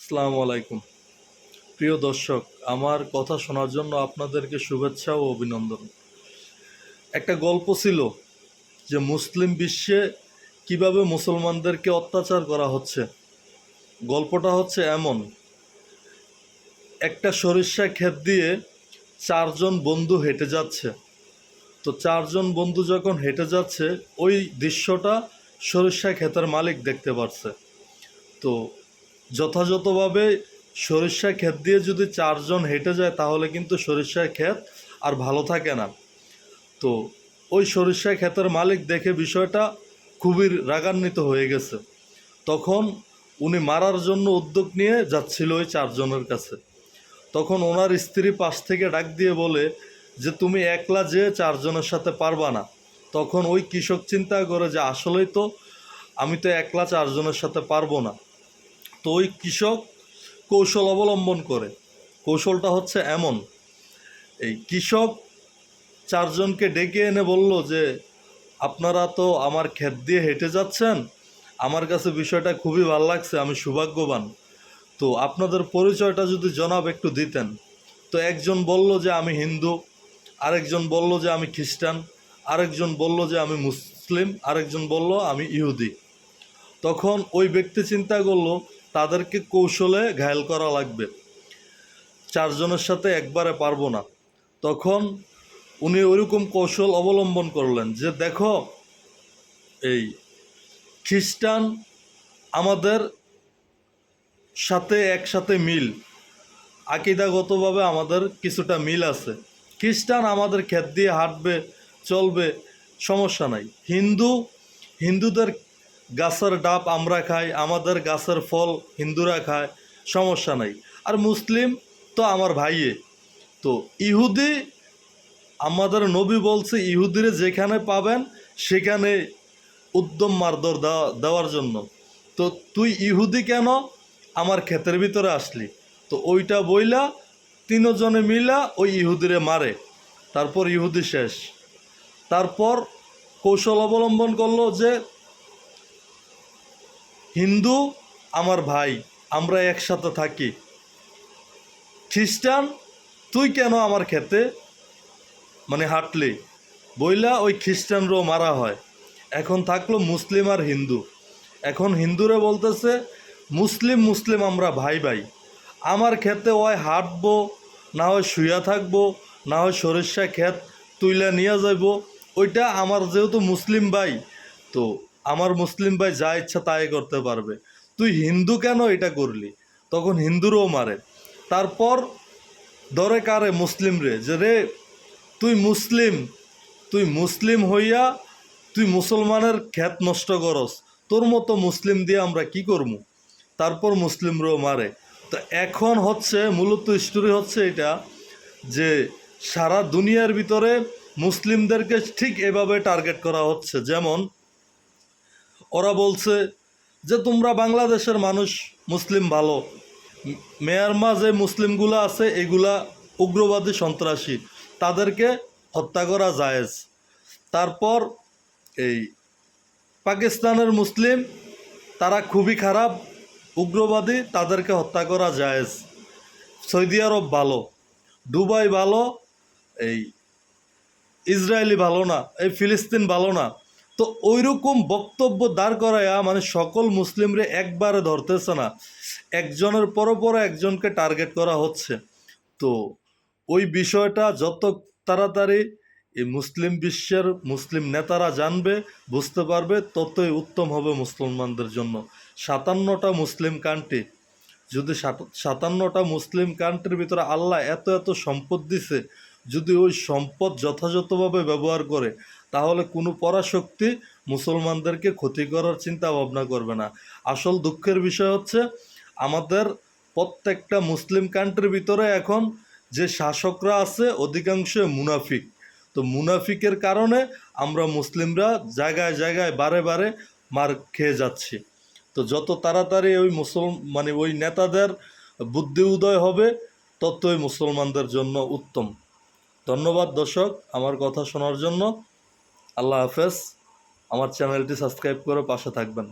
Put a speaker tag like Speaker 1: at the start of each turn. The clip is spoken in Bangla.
Speaker 1: আসসালামু আলাইকুম। প্রিয় দর্শক, আমার কথা শোনার জন্য আপনাদেরকে শুভেচ্ছা ও অভিনন্দন। একটা গল্প ছিল যে মুসলিম বিশ্বে কীভাবে মুসলমানদেরকে অত্যাচার করা হচ্ছে। গল্পটা হচ্ছে এমন। একটা সরিষা ক্ষেত দিয়ে চারজন বন্ধু হেঁটে যাচ্ছে। তো চারজন বন্ধু যখন হেঁটে যাচ্ছে, ওই দৃশ্যটা সরিষা ক্ষেতের মালিক দেখতে পারছে। তো যথাযথভাবে সরিষা ক্ষেত দিয়ে যদি চারজন হেঁটে যায়, তাহলে কিন্তু সরিষার ক্ষেত আর ভালো থাকে না। তো ওই সরিষা ক্ষেতের মালিক দেখে বিষয়টা খুবই রাগান্বিত হয়ে গেছে। তখন উনি মারার জন্য উদ্যোগ নিয়ে যাচ্ছিল ওই চারজনের কাছে। তখন ওনার স্ত্রী পাশ থেকে ডাক দিয়ে বলে যে, তুমি একলা যে চারজনের সাথে পারবা না। তখন ওই কৃষক চিন্তা করে যে, আসলেই তো আমি তো একলা চারজনের সাথে পারব না। তো ওই কৃষক কৌশল অবলম্বন করে। কৌশলটা হচ্ছে এমন, এই কৃষক চারজনকে ডেকে এনে বলল যে, আপনারা তো আমার ক্ষেত দিয়ে হেঁটে যাচ্ছেন, আমার কাছে বিষয়টা খুবই ভালো লাগছে, আমি সৌভাগ্যবান। তো আপনাদের পরিচয়টা যদি জনাব একটু দিতেন। তো একজন বলল যে, আমি হিন্দু। আরেকজন বলল যে, আমি খ্রিস্টান। আরেকজন বলল যে, আমি মুসলিম। আরেকজন বলল, আমি ইহুদি। তখন ওই ব্যক্তি চিন্তা করল তাদেরকে কৌশলে ঘায়েল করা লাগবে। চারজনের সাথে একবারে পারব না। তখন উনি ওইরকম কৌশল অবলম্বন করলেন যে, দেখো, এই খ্রিস্টান আমাদের সাথে একসাথে মিল। আকিদাগতভাবে আমাদের কিছুটা মিল আছে। খ্রিস্টান আমাদের ক্ষেত দিয়ে হাঁটবে, চলবে, সমস্যা নাই। হিন্দু, হিন্দুদের গাছের ডাব আমরা খাই, আমাদের গাছের ফল হিন্দুরা খায়, সমস্যা নাই। আর মুসলিম তো আমার ভাইয়ে। তো ইহুদি, আমাদের নবী বলছে, ইহুদিরে যেখানে পাবেন, সেখানে উদ্যম মারদর দেওয়া দেওয়ার জন্য। তো তুই ইহুদি কেন? আমার ক্ষেতের ভিতরে আসলি। তো ওইটা বইলা তিনজনে মিলা ওই ইহুদিরে মারে। তারপর ইহুদি শেষ। তারপর কৌশল অবলম্বন করল যে হিন্দু, আমার ভাই, আমরা একসাথে থাকি। খ্রিস্টান, তুই কেন আমার খেতে? মানে হাঁটলি। বইলা ওই খ্রিস্টানরাও মারা হয়। এখন থাকল মুসলিম আর হিন্দু। এখন হিন্দুরা বলতেছে, মুসলিম মুসলিম, আমরা ভাই ভাই। আমার ক্ষেতে ওই হাঁটবো, না হয় শুয়া থাকব, না হয় সরিষা ক্ষেত তুইলা নিয়ে যাইব। ওইটা আমার যেহেতু মুসলিম ভাই, তো আমার মুসলিম ভাই যা ইচ্ছা তাই করতে পারবে। তুই হিন্দু কেন এটা করলি? তখন হিন্দুরও মারে। তারপর ধরে কারে মুসলিম রে? যে রে, তুই মুসলিম। তুই মুসলিম হইয়া তুই মুসলমানের খ্যাত নষ্ট করস। তোর মতো মুসলিম দিয়ে আমরা কি করব তারপর মুসলিমরাও মারে। তো এখন হচ্ছে, মূলত স্টোরি হচ্ছে এটা যে সারা দুনিয়ার ভিতরে মুসলিমদেরকে ঠিক এভাবে টার্গেট করা হচ্ছে। যেমন ওরা বলছে যে, তোমরা বাংলাদেশের মানুষ, মুসলিম ভালো। মেয়ারমা যে মুসলিমগুলো আছে, এগুলা উগ্রবাদী সন্ত্রাসী। তাদেরকে হত্যা করা জায়েজ। তারপর এই পাকিস্তানের মুসলিম, তারা খুবই খারাপ, উগ্রবাদী, তাদেরকে হত্যা করা জায়েজ। সৌদি আরব ভালো, দুবাই ভালো, এই ইসরায়েলি ভালো না, এই ফিলিস্তিন ভালো না। তো ওইরকম বক্তব্য দাঁড় করায়া মানে সকল মুসলিমরে একবারে ধরতেছে না। একজনের পরও পর একজনকে টার্গেট করা হচ্ছে। তো ওই বিষয়টা যত তাড়াতাড়ি এই মুসলিম বিশ্বের মুসলিম নেতারা জানবে, বুঝতে পারবে, ততই উত্তম হবে মুসলমানদের জন্য। সাতান্নটা মুসলিম কান্ট্রি যদি সাত- সাতান্নটা মুসলিম কান্ট্রির ভিতরে আল্লাহ এত এত সম্পদ দিছে যদি ওই সম্পদ যথাযথভাবে ব্যবহার করে, তাহলে কোনো পরাশক্তি মুসলমানদেরকে ক্ষতি করার চিন্তা ভাবনা করবে না। আসল দুঃখের বিষয় হচ্ছে, আমাদের প্রত্যেকটা মুসলিম কান্ট্রির ভিতরে এখন যে শাসকরা আছে অধিকাংশ মুনাফিক। তো মুনাফিকের কারণে আমরা মুসলিমরা জায়গায় জায়গায় বারে বারে মার খেয়ে যাচ্ছি। তো যত তাড়াতাড়ি ওই মুসল মানে ওই নেতাদের বুদ্ধি উদয় হবে, ততই মুসলমানদের জন্য উত্তম। ধন্যবাদ দর্শক আমার কথা শোনার জন্য। আল্লাহ হাফেজ। আমার চ্যানেলটি সাবস্ক্রাইব করে পাশে থাকবেন।